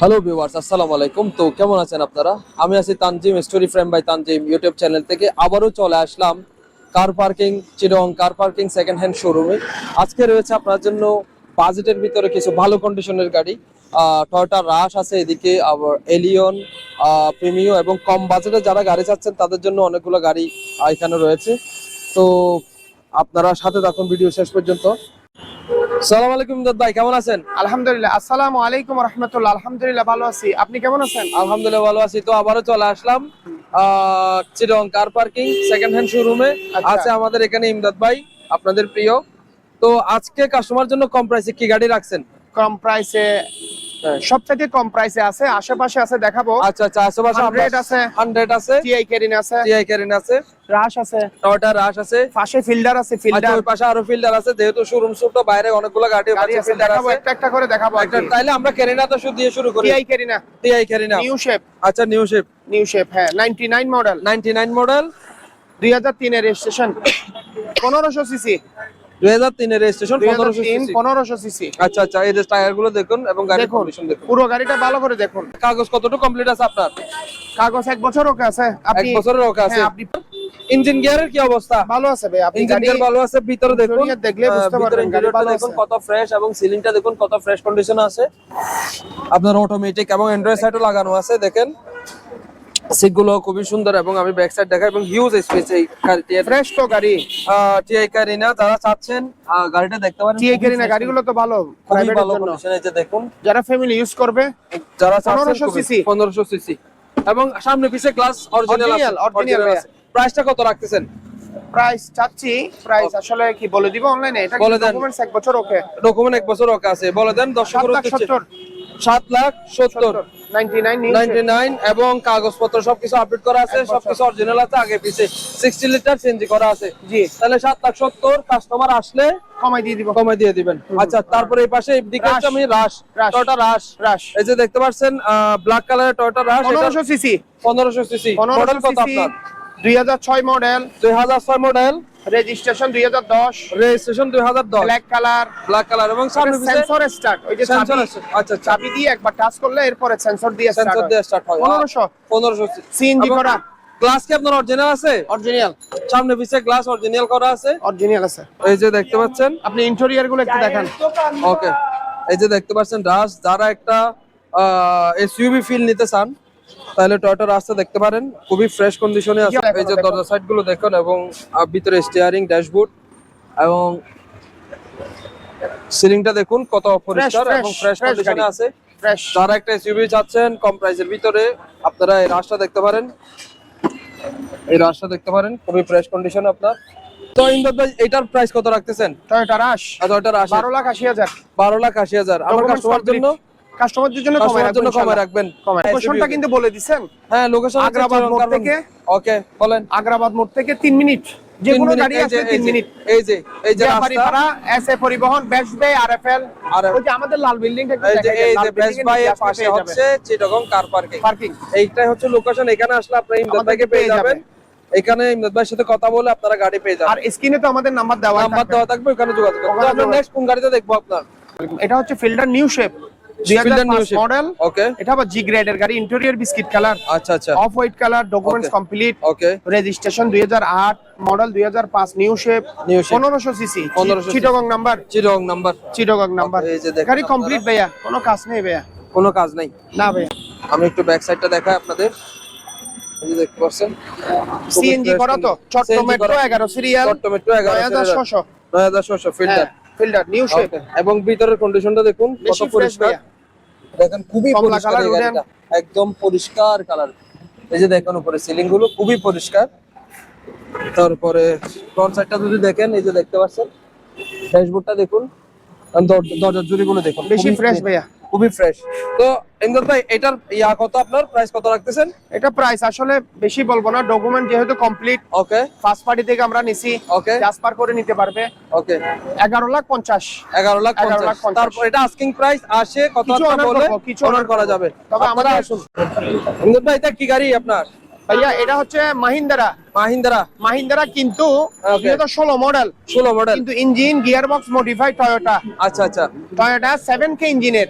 Hello viewers আসসালামু আলাইকুম। তো কেমন আছেন আপনারা? আমি আছি Tanzim story frame by Tanzim YouTube channel থেকে। আবারও চলে আসলাম কার পার্কিং চিরং কার পার্কিং সেকেন্ড হ্যান্ড শোরুমে আজকে রয়েছে আপনার জন্য বাজেটের ভিতরে কিছু ভালো কন্ডিশনের গাড়ি। টয়টা রাশ আছে এদিকে, আবার এলিয়ন প্রিমিও এবং কম বাজেটে যারা গাড়ি চাচ্ছেন, তাদের জন্য অনেকগুলো গাড়ি এখানে রয়েছে। তো আপনারা সাথে থাকুন ভিডিও শেষ পর্যন্ত। সালাম আলাইকুম ভাই কেমন আছেন? আলহামদুলিল্লাহ আসসালামু আলাইকুম রহমতুল্লাহ আলহামদুলিল্লাহ ভালো আছি। আপনি কেমন আছেন? আলহামদুলিল্লাহ ভালো আছি। তো আবারও চলে আসলাম আহ, চিরং কার পার্কিং সেকেন্ড হ্যান্ড শোরুমে। আছে আমাদের এখানে ইমদাদ ভাই আপনাদের প্রিয়। তো আজকে কাস্টমার জন্য কম প্রাইসে কি গাড়ি রাখছেন? কম প্রাইসে সবথেকে কম প্রাইসে আছে আশেপাশে আছে দেখাবো। আচ্ছা আচ্ছা আশেপাশে 100 আছে। হান্ড্রেড আছে। টিআই কেরিন আছে। টিআই ক্যারিন আছে। রাশ আছে। টয়োটা রাশ আছে। পাশে ফিল্ডার আছে আচ্ছা ফিল্ডার ওই পাশে আরও ফিল্ডার আছে যেহেতু শোরুম ছোট বাইরে অনেকগুলো গাড়ি আছে। ফিল্ডার আছে। একটা একটা করে দেখাবো একটা তাইলে আমরা ক্যারিনা তো শুধু দিয়ে শুরু করি। TI Carina TI Carina new shape আচ্ছা নিউ শেপ নিউ শেপ হ্যাঁ 99 মডেল 99 মডেল 2003 এর রেজিস্ট্রেশন 1500 সিসি 2003 এর রেজিস্ট্রেশন 1500 2003 সিসি 1500 সিসি আচ্ছা আচ্ছা এই যে টায়ারগুলো দেখুন এবং গাড়ির কন্ডিশন দেখুন। পুরো গাড়িটা ভালো করে দেখুন। কাগজ কতটুকু কমপ্লিট আছে আপনার? কাগজ এক বছর ওকে আছে। এক বছরের ওকে আছে। হ্যাঁ, আপনি ইঞ্জিন গিয়ারের কি অবস্থা? ভালো আছে ভাই আপনি ইঞ্জিন গিয়ার ভালো আছে ভিতরে দেখুন। interior দেখলে বুঝতে পারবেন গাড়ি ভালো দেখুন কত ফ্রেশ এবং সিলিংটা দেখুন কত ফ্রেশ কন্ডিশন আছে। আপনার অটোমেটিক এবং অ্যান্ড্রয়েড লাগানো আছে দেখেন। সিটগুলো খুবই সুন্দর এবং আমি ব্যাক সাইড দেখাই এবং হিউজ স্পেস এই ফ্রেশ তো গাড়ি। টিআই কারিনা যারা চাচ্ছেন গাড়িটা দেখতে পারেন। টিআই কেরিনা গাড়িগুলো তো ভালো খুবই প্রাইভেটের ভালো জন্য। কন্ডিশন এই যে দেখুন। যারা ফ্যামিলি ইউজ করবে যারা 1500 cc 1500 সিসি এবং সামনে পিছে ক্লাস অরিজিনাল Original, original ভাইয়া। প্রাইসটা কত রাখতেছেন? প্রাইস চাচ্ছি। প্রাইস আসলে কি বলে দিব অনলাইনে এটা। ডকুমেন্টস এক বছর ওকে? ডকুমেন্ট এক বছর ওকে আছে। বলে দেন দর্শক 7 লাখ 70 সাত লাখ সত্তর 99 নিউ নাইনটি নাইন এবং কাগজপত্র সবকিছু আপডেট করা আছে সবকিছু অরিজিনাল আছে আগে পিছে সিক্সটি লিটার চেঞ্জ করা আছে। জি। তাহলে সাত লাখ সত্তর কাস্টমার আসলে কমাই দিয়ে দিব। কমে দিয়ে দিবেন। আচ্ছা তারপরে এই পাশে দিকে। আমি রাশ। টয়টা রাশ রাশ এই যে দেখতে পাচ্ছেন ব্ল্যাক কালারের টয়টা রাশ 1500 সিসি পনেরোশো সিসি মডেল কত আপনার? 2006 মডেল। দুই হাজার ছয় মডেল। রেজিস্ট্রেশন 2010 রেজিস্ট্রেশন দুই হাজার দশ। ব্ল্যাক কালার ব্ল্যাক কালার এবং সামনে সেন্সর স্টার্ট ওই যে সেন্সর আচ্ছা আচ্ছা। চাবি দিয়ে একবার টাচ করলে এরপরে সেন্সর দিয়ে সেন্সর স্টার্ট দিয়ে স্টার্ট হয়। 1500 পনেরোশো। সিএনজি করা। গ্লাস কি আপনার অরিজিনাল আছে? অরিজিনাল সামনে পিছে গ্লাস অরিজিনাল করা আছে। অরিজিনাল আছে। এই যে দেখতে পাচ্ছেন। আপনি ইন্টেরিয়রগুলো একটু দেখান। ওকে এই যে দেখতে পাচ্ছেন রাস যারা একটা এসইউভি ফিল নিতে চান তাহলে টয়টা রাস্তা দেখতে পারেন। খুবই ফ্রেশ কন্ডিশনে আছে। এই যে দরজা সাইডগুলো দেখুন এবং ভিতরে স্টিয়ারিং ড্যাশবোর্ড এবং সিলিংটা দেখুন কত পরিষ্কার এবং ফ্রেশ কন্ডিশনে আছে। যারা একটা এসইউভি চাচ্ছেন কম প্রাইসের ভিতরে আপনারা এই রাস্তা দেখতে পারেন। এই রাসটা দেখতে পারেন খুবই ফ্রেশ কন্ডিশন আপনার। তো ইমদাদ ভাই এটার প্রাইস কত রাখতেছেন? টয়োটা রাশ ওটার রাশ 12 লাখ 80 হাজার। বারো লাখ আশি হাজার। আমার Documents কাস্টমার জন্য কাস্টমারদের জন্য জন্য রাখবেন লোকেশনটা কিন্তু বলে দিছেন। হ্যাঁ লোকেশন আগ্রাবাদ মোড় থেকে ওকে বলেন। আগ্রাবাদ মোড় থেকে 3 মিনিট। যে কোনো গাড়ি আছে 3 মিনিট। এই যে এই যে এসএ পরিবহন বেস্ট আরএফএল আর ওই যে আমাদের লাল বিল্ডিংটা এই যে এই যে বেস্ট এর বাই এর পাশে হচ্ছে চিটাগং কার পার্কিং পার্কিং এইটাই হচ্ছে লোকেশন এখানে আসলে আপনি ইমদাদ ভাইকে পেয়ে যাবেন। এখানে ইমদাদ ভাইয়ের সাথে কথা বলে আপনারা গাড়ি পেয়ে যাবেন। আর স্ক্রিনে তো আমাদের নাম্বার দেওয়া নাম্বার দেওয়া থাকবে ওখানে যোগাযোগ করুন আমরা নেক্সট কোন গাড়িতে দেখব আপনার? এটা হচ্ছে Fielder new shape. Model okay এটা আবার জি গ্রেডের গাড়ি ইন্টেরিয়র বিস্কিট কালার আচ্ছা আচ্ছা। Off white colour documents complete okay registration 2008 model 2005 new shape New shape। 1500 CC 1500 Chittagong number Chittagong number Chittagong number এই যে গাড়ি কমপ্লিট ভাইয়া। কোনো কাজ নেই ভাইয়া। কোনো কাজ নাই। না ভাইয়া। আমি একটু ব্যাক সাইডটা দেখাই আপনাদের। এই দেখতে পাচ্ছেন। সিএনজি করা তো? চট্ট CNG মেট্রো করা। 11 serial Chatta metro 9600 9600 filter fielder new shape এবং ভিতরের কন্ডিশনটা দেখুন কত পরিষ্কার। দেখেন খুবই পরিষ্কার একদম পরিষ্কার কালার। এই যে দেখেন উপরে সিলিংগুলো খুবই পরিষ্কার। তারপরে ফ্রন্ট সাইডটা যদি দেখেন এই যে দেখতে পাচ্ছেন ড্যাশবোর্ডটা দেখুন। দরজার জুড়িগুলো দেখুন বেশি ফ্রেশ ভাইয়া। খুবই ফ্রেশ তো ইমদাদ ভাই এটার ইয়া কত আপনার? প্রাইস কত রাখতেছেন? এটা প্রাইস আসলে বেশি বলব না ডকুমেন্ট যেহেতু কমপ্লিট ওকে ফার্স্ট পার্টি থেকে আমরা নিছি ওকে ট্রান্সফার করে নিতে পারবে। ওকে এগারো লাখ পঞ্চাশ। এগারো লাখ 11 লাখ পঞ্চাশ। পঞ্চাশ। তারপর এটা আস্কিং প্রাইস আসে কত কিছু বলে কিছু অনার করা যাবে। তবে আমরা আসুন। ইমদাদ ভাই এটা কি গাড়ি আপনার? ভাইয়া এটা হচ্ছে মাহিন্দ্রা। মাহিন্দ্রা। মাহিন্দ্রা কিন্তু ষোলো মডেল ষোলো মডেল কিন্তু engine gear box modify Toyota আচ্ছা। আচ্ছা টয়োটা সেভেন কে ইঞ্জিনের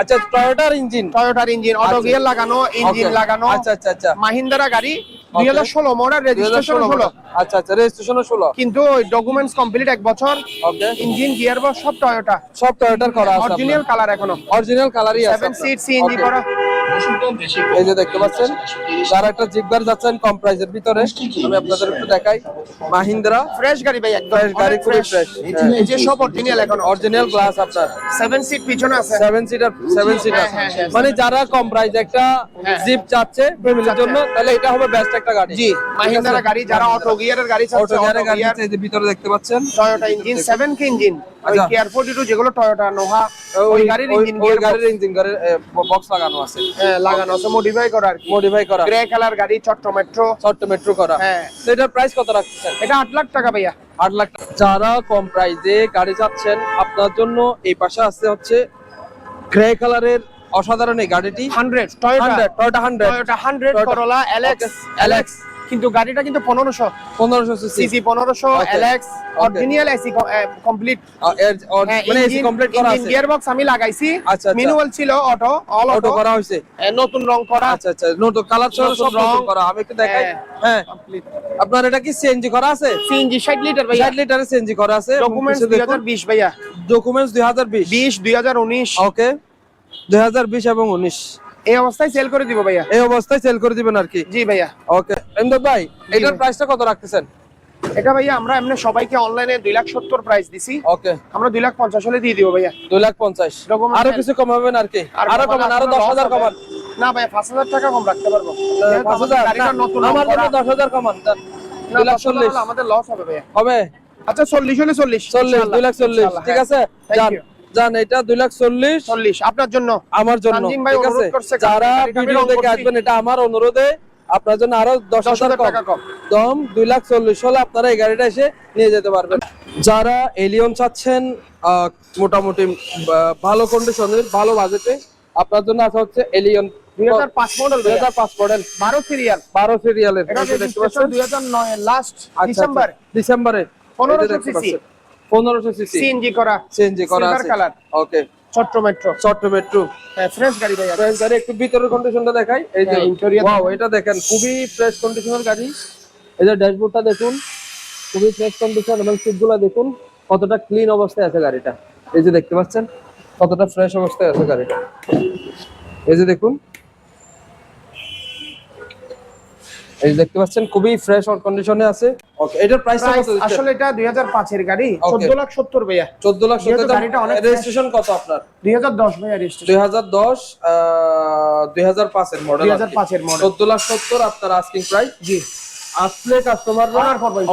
আচ্ছা টয়োটার ইঞ্জিন টয়োটার ইঞ্জিন অটো। গিয়ার লাগানো ইঞ্জিন লাগানো। আচ্ছা আচ্ছা আচ্ছা। মাহিন্দ্রা গাড়ি দুই হাজার ষোলো মডেল রেজিস্ট্রেশন ষোলো আচ্ছা আচ্ছা রেজিস্ট্রেশন ষোলো। কিন্তু ওই ডকুমেন্টস কমপ্লিট এক বছর। ওকে ইঞ্জিন গিয়ার বক্স সব টয়োটা সব টয়োটার করা আছে অরিজিনাল কালার এখনও। অরিজিনাল কালারই আছে সেভেন। সিট সিএনজি করা। এই যে দেখতে পাচ্ছেন যারা একটা জিগবার যাচ্ছেন কম প্রাইসের ভিতরে আমি আপনাদের একটু দেখাই। মাহিন্দ্রা ফ্রেশ গাড়ি ভাই একদম ফ্রেশ গাড়ি খুবই ফ্রেশ এই যে সব অরিজিনাল এখন। অরিজিনাল গ্লাস আপনার। সেভেন সিট পিছনে আছে। সেভেন সিটার সেভেন সিটার হ্যাঁ, হ্যাঁ, মানে যারা কম প্রাইস একটা হ্যাঁ। জিপ চাচ্ছে ফ্যামিলির জন্য তাহলে এটা হবে বেস্ট একটা গাড়ি। জি মাহিন্দ্রা গাড়ি যারা অটো গিয়ারের গাড়ি অটো চাচ্ছে গিয়ারের গাড়ি আছে, এই যে ভিতরে দেখতে পাচ্ছেন। Toyota engine seven K engine ওই আচ্ছা। কেয়ার ফোর্টি যেগুলো টয়োটা নোহা ওই গাড়ির ইঞ্জিন ওই গাড়ির ইঞ্জিন গাড়ির বক্স লাগানো আছে। লাগানো আছে মডিফাই করা আর মডিফাই করা। গ্রে কালার গাড়ি চট্ট মেট্রো করা। হ্যাঁ। এটার প্রাইস কত রাখছেন? এটা আট লাখ টাকা ভাইয়া। আট লাখ যারা কম প্রাইসে গাড়ি চাচ্ছেন আপনার জন্য এই পাশে আসতে হচ্ছে গ্রে কালারের অসাধারণ এই গাড়িটি। Hundred Toyota hundred Toyota hundred Toyota hundred Toyota- Corolla LX Okay, LX কিন্তু গাড়িটা কিন্তু পনেরোশো পনেরোশো সিসি পনেরোশো. এলএক্স অরিজিনাল এসি কমপ্লিট মানে এসি কমপ্লিট করা আছে। গিয়ার বক্স আমি লাগাইছি। আচ্ছা, আচ্ছা। ম্যানুয়াল ছিল অটো অল অটো করা হয়েছে। নতুন রং করা। আচ্ছা আচ্ছা নতুন কালার সহ সব রং। নতুন করা। আমি একটু দেখাই। হ্যাঁ। হ্যাঁ। কমপ্লিট আপনার এটা কি সিএনজি করা আছে? সিএনজি 60 লিটার ভাইয়া। 60 লিটারের সিএনজি করা আছে। ডকুমেন্টস 2020 ভাইয়া। ডকুমেন্টস 2020 20 2019 ওকে 2020 এবং 19 এই অবস্থায় সেল করে দিব ভাইয়া। এই অবস্থায় সেল করে দিবেন আর কি? জি ভাইয়া। ওকে এমদাদ ভাই এটার প্রাইসটা কত রাখতেছেন? এটা ভাইয়া আমরা এমনি সবাইকে অনলাইনে 2 লাখ 70 প্রাইস দিছি। ওকে আমরা 2 লাখ 50 হলে দিয়ে দিব ভাইয়া। দুই লাখ পঞ্চাশ। আরও কিছু কমাবেন আর কি? আর আরও কমান, কমান আরও দশ হাজার হবে। কমান না ভাইয়া 5000 টাকা কম রাখতে পারব। যেহেতু পাঁচ হাজার না, আমার জন্য করা। দশ হাজার কমান না, দুই লাখ 10 চল্লিশ আমাদের লস হবে ভাইয়া। হবে? আচ্ছা 40 হলে 40 চল্লিশ ইনশাআল্লাহ, দুই লাখ চল্লিশ। ঠিক হ্যাঁ। আছে? You। এটা দুই লাখ চল্লিশ। 40 আপনার জন্য। আমার জন্য ঠিক আছে? যারা ভিডিও দেখে আসবেন এটা আমার অনুরোধে। আপনার জন্য আরও দশ হাজার টাকা কম। দম দুই লাখ চল্লিশ হলে আপনারা এই গাড়িটা এসে নিয়ে যেতে পারবেন। যারা এলিয়ন চাচ্ছেন মোটামুটি ভালো কন্ডিশনের ভালো বাজেটে আপনার জন্য আছে হচ্ছে এলিয়ন 2005 মডেল দুই হাজার পাঁচ মডেল 12 সিরিয়াল বারো সিরিয়ালের এটা এই যে দেখতে রেজিস্ট্রেশন পাচ্ছেন? 2009 লাস্ট ডিসেম্বর ডিসেম্বরে 1500 cc সিসি। সিএনজি করা। সিএনজি করা আছে। color। Okay. Chatta metro Chatta metro fresh গাড়ি ভাইয়া। ফ্রেশ গাড়ি একটু ভিতরের কন্ডিশনটা দেখাই। এই যে হ্যাঁ, ওয়াও এটা দেখেন খুবই ফ্রেশ কন্ডিশনের গাড়ি। এই যে ড্যাশবোর্ডটা দেখুন খুবই ফ্রেশ কন্ডিশন এবং সিটগুলো দেখুন কতটা ক্লিন অবস্থায় আছে গাড়িটা। এই যে দেখতে পাচ্ছেন কতটা ফ্রেশ অবস্থায় আছে গাড়িটা। এই যে দেখুন এই দেখতে পাচ্ছেন খুবই ফ্রেশ অর কন্ডিশনে আছে। ওকে এটার প্রাইসটা কত আসলে এটা 2005 এর গাড়ি Okay. 14 লাখ 70 ভাইয়া। 14 লাখ যেহেতু 70 গাড়িটা অনেক রেজিস্ট্রেশন কত আপনার? 2010 ভাইয়া রেজিস্ট্রেশন 2010 2005 এর মডেল 2005 এর model। 14 লাখ 70 আপনার আস্কিং প্রাইস জি। আসলে কাস্টমাররা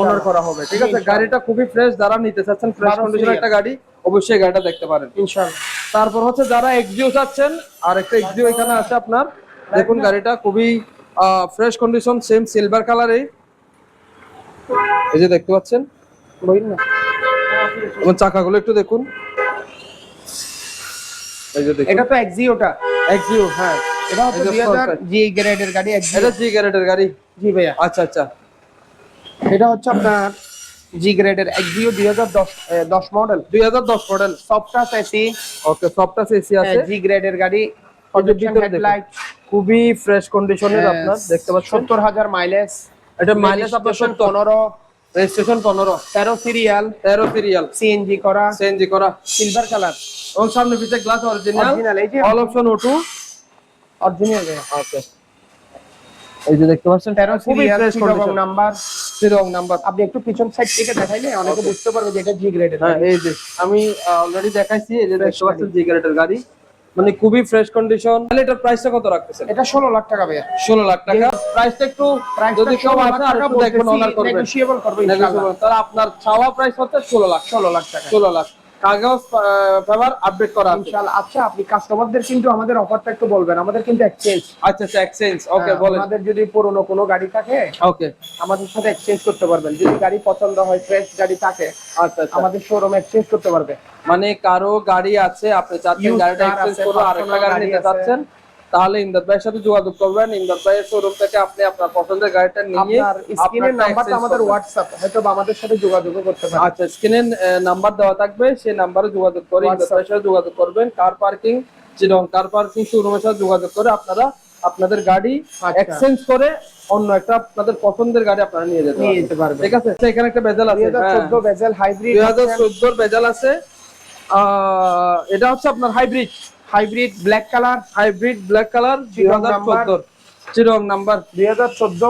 অনার করা হবে। ঠিক আছে গাড়িটা খুবই ফ্রেশ যারা নিতে চাচ্ছেন ফ্রেশ কন্ডিশনের একটা গাড়ি অবশ্যই গাড়িটা দেখতে পারেন। ইনশাআল্লাহ। তারপর হচ্ছে যারা এক্সিও চাচ্ছেন আর একটা এক্সিও এখানে আছে আপনার। দেখুন গাড়িটা খুবই ফ্রেশ কন্ডিশন সেম সিলভার কালারে এই। যে দেখতে পাচ্ছেন। এবং চাকাগুলো একটু দেখুন। এই যে দেখুন। এটা তো এক্সিওটা এক্সিও হ্যাঁ। এটা হচ্ছে এই যে front 2000 জি গ্রেডের গাড়ি এক্সিও এটা জি গ্যারেটের গাড়ি। জি ভাইয়া। আচ্ছা আচ্ছা। এটা হচ্ছে আপনার জি গ্রেডের এক্সিও 2010 এ, 10 মডেল। দুই হাজার দশ model. Soft touch AC okay soft touch AC আছে। জি গ্রেডের গাড়ি। হেডলাইট খুবই ফ্রেশ কন্ডিশনের আপনার দেখতে পাচ্ছেন? সত্তর হাজার মাইলেজ এটা মাইলেজ আপনার সত্তর। পনেরো। রেজিস্ট্রেশন পনেরো। তেরো সিরিয়াল তেরো সিরিয়াল সিএনজি করা। সিএনজি করা। সিলভার কালার এবং সামনে পিছে গ্লাস অরিজিনাল অরিজিনাল এই যে অল অপশন ওটু অরিজিনাল ওকে এই যে দেখতে পাচ্ছেন তেরো সিরিয়াল ফ্রেশ কন্ডিশন নাম্বার সিরং নাম্বার আপনি একটু পিছন সাইড থেকে দেখাইলে অনেকে বুঝতে পারবে যে এটা জি গ্রেডের হ্যাঁ এই যে আমি অলরেডি দেখাইছি এই যে দেখতে পাচ্ছেন জি গ্রেডের গাড়ি। মানে খুবই ফ্রেশ কন্ডিশন তাহলে এটার প্রাইসটা কত রাখতেছেন? এটা ষোলো লাখ টাকা ভাইয়া। ষোলো লাখ টাকা। প্রাইসটা একটু যদি কেউ আসে আর একটু দেখবেন অনার করবেন। নেগোশিয়েবল করবেন ইনশাআল্লাহ। তাহলে আপনার চাওয়া প্রাইস হচ্ছে ষোলো লাখ। ষোলো লাখ টাকা। ষোলো লাখ। কাগজ পেপার আপডেট করা আছে। ইনশাআল্লাহ আচ্ছা আপনি কাস্টমারদের কিন্তু আমাদের অফারটা একটু বলবেন। আমাদের কিন্তু এক্সচেঞ্জ আচ্ছা আচ্ছা এক্সচেঞ্জ ওকে বলেন। আমাদের যদি পুরনো কোনো গাড়ি থাকে ওকে আমাদের সাথে এক্সচেঞ্জ করতে পারবেন। যদি গাড়ি পছন্দ হয় ফ্রেশ গাড়ি থাকে আচ্ছা আচ্ছা। আমাদের শোরুমে এক্সচেঞ্জ করতে পারবে। মানে কারও গাড়ি আছে আপনি চাচ্ছেন গাড়িটা এক্সচেঞ্জ করুন করে আরেকটা গাড়ি নিতে চাচ্ছেন? তাহলে ইমদাদ ভাইয়ের সাথে যোগাযোগ করবেন। ইমদাদ ভাইয়ের শোরুম থেকে আপনি আপনার পছন্দের গাড়িটা নিয়ে স্ক্রিনের নাম্বারটা আমাদের। হোয়াটসঅ্যাপ হয়তো আমাদের সাথে যোগাযোগ করতে পারেন আচ্ছা স্ক্রিনে নাম্বার দেওয়া থাকবে সেই নাম্বারে যোগাযোগ করে ইমদাদ ভাইয়ের সাথে যোগাযোগ করবেন। কার পার্কিং চিরং কার পার্কিং শোরুমের সাথে যোগাযোগ করে আপনারা আপনাদের গাড়ি আচ্ছা। এক্সচেঞ্জ করে অন্য একটা আপনাদের পছন্দের গাড়ি আপনারা নিয়ে যেতে নিয়ে পারবেন। যেতে পারবেন। ঠিক আছে? এখানে একটা বেজাল আছে হাজার বেজাল হাইব্রিড দুই হাজার চোদ্দোর বেজাল আছে। আহ, এটা হচ্ছে আপনার hybrid hybrid black colour hybrid black colour দুই হাজার নাম্বার। চিরং নাম্বার। দুই হাজার চোদ্দ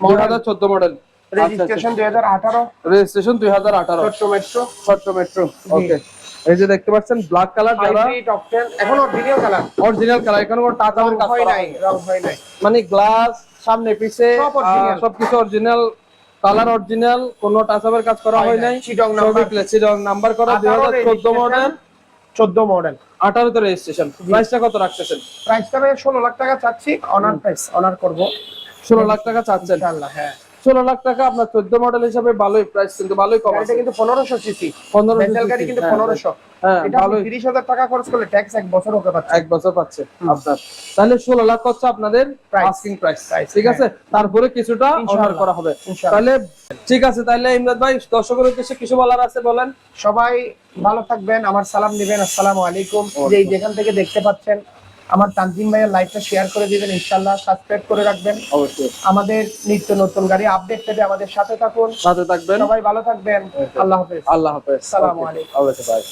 দুই হাজার চোদ্দ মডেল রেজিস্ট্রেশন দুই হাজার আঠারো। রেজিস্ট্রেশন দুই হাজার আঠারো। ছোট্ট মেট্রো ছোট্ট মেট্রো ওকে এই যে দেখতে পাচ্ছেন ব্ল্যাক কালার যারা এখন অরিজিনাল কালার অরিজিনাল কালার এখানে কোনো টাচ রং কাজ হয় নাই রং হয় নাই। মানে গ্লাস সামনে পিছে। সবকিছু অরিজিনাল কালার অরিজিনাল কোনো টাচ আপের কাজ করা হয় নাই। চিটং নাম্বার। চিটং নাম্বার করা দুই হাজার চোদ্দ মডেল চোদ্দ মডেল আঠারোতে রেজিস্ট্রেশন প্রাইসটা কত রাখতেছেন? প্রাইসটা ভাই ষোলো লাখ টাকা চাচ্ছি। অনার প্রাইস অনার করব। ষোলো লাখ টাকা চাচ্ছেন। ইনশাআল্লাহ হ্যাঁ। ষোলো লাখ টাকা আপনার চোদ্দ মডেল হিসাবে ভালোই প্রাইস কিন্তু ভালোই কম আছে। কিন্তু পনেরোশো সিসি পনেরো বেঞ্জাল গাড়ি কিন্তু পনেরোশো। হ্যাঁ এটা আপনি ভালোই। তিরিশ হাজার টাকা খরচ করলে ট্যাক্স এক বছর হতে পারছে এক বছর পাচ্ছে আপনার। তাহলে ষোলো লাখ হচ্ছে আপনাদের আস্কিং প্রাইস ঠিক আছে? তারপরে কিছুটা অনার করা হবে। তাহলে ঠিক আছে তাহলে ইমরাদ ভাই দর্শকের উদ্দেশ্যে কিছু বলার আছে বলেন? সবাই ভালো থাকবেন আমার সালাম দিবেন আসসালামু আলাইকুম। যেই যেখান থেকে দেখতে পাচ্ছেন আমার তানজিম ভাইয়ের লাইভটা শেয়ার করে দিবেন ইনশাল্লাহ সাবস্ক্রাইব করে রাখবেন। অবশ্যই। আমাদের নিত্য নতুন গাড়ি আপডেট পেতে আমাদের সাথে থাকুন। সাথে থাকবেন। সবাই ভালো থাকবেন। আল্লাহ হাফেজ। আল্লাহ হাফেজ। আসসালামু আলাইকুম। অবশ্যই ভাই